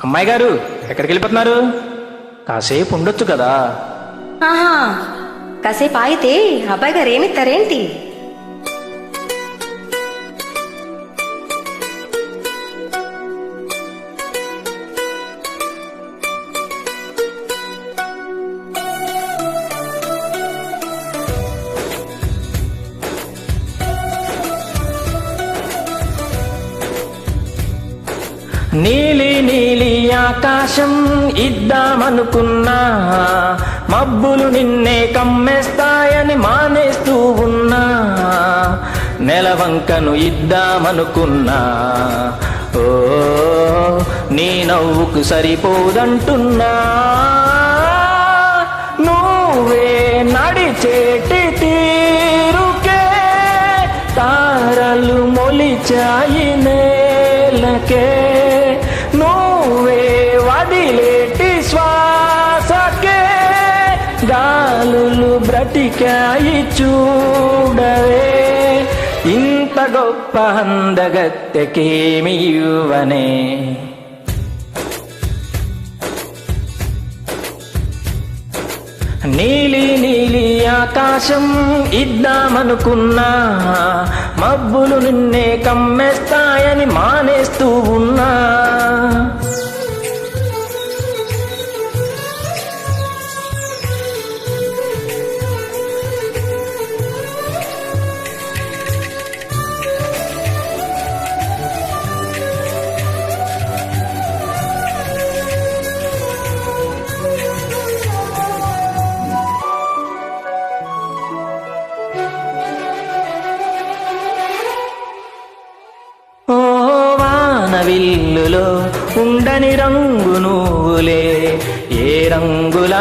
అమ్మాయి గారు ఎక్కడికి వెళ్ళిపోతున్నారు కాసేపు ఉండొచ్చు కదా. ఆహా కాసేపు ఆగితే అబ్బాయి గారు ఏమిస్తారేంటి నీలి నీలి ఆకాశం ఇద్దామనుకున్నా మబ్బులు నిన్నే కమ్మేస్తాయని మానేస్తూ ఉన్నా. నెలవంకను ఇద్దామనుకున్నా ఓ నీ నవ్వుకు సరిపోదంటున్నా. నువ్వే నడిచేటి తీరుకే తారలు మొలిచాయి నేలకే. గాలులు చూడవే ఇంత గొప్ప అందగత్తెకేమియువనే నీలి నీలి ఆకాశం ఇద్దామనుకున్నా మబ్బులు నిన్నే కమ్మేస్తాయని మానేస్తూ ఉన్నా వానవిల్లులో ఉండని రంగు నువ్వులే. ఏ రంగుల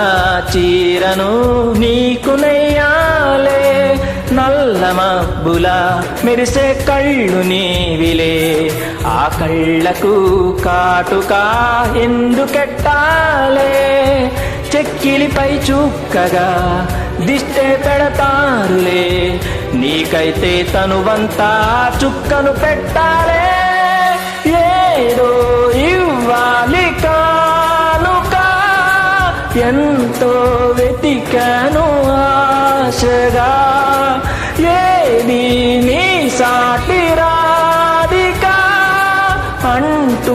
చీరను నీకు నెయ్యాలే? నల్ల మబ్బుల మెరిసే కళ్ళు నీవిలే. ఆ కళ్ళకు కాటుకా ఎందుకెట్టాలే? చెక్కిలిపై చుక్కగా దిష్టే పెడతారులే. నీకైతే తనువంతా చుక్కను పెట్టాలే. ఏదో ఇవ్వాలి కానుక. ఎంతో వెతికను ఆశగా. ఏది నీ సాటి రాధికా? అంటూ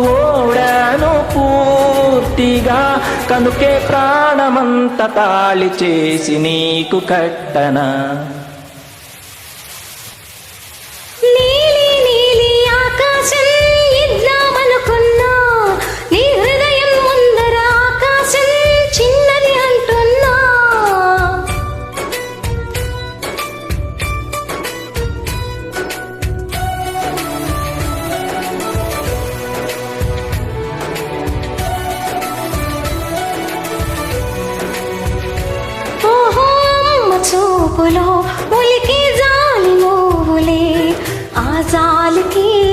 ఓడాను పూర్తిగా. కనుకే ప్రాణమంత తాళి చేసి నీకు కట్టనా? मुलकी ज़ाल आजाल की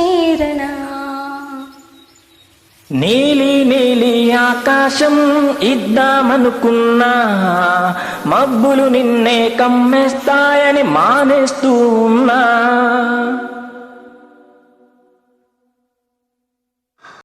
చేరనా నీలి నీలి ఆకాశం ఇద్దామనుకున్నా మబ్బులు నిన్నే కమ్మేస్తాయని మానేస్తూ ఉన్నా.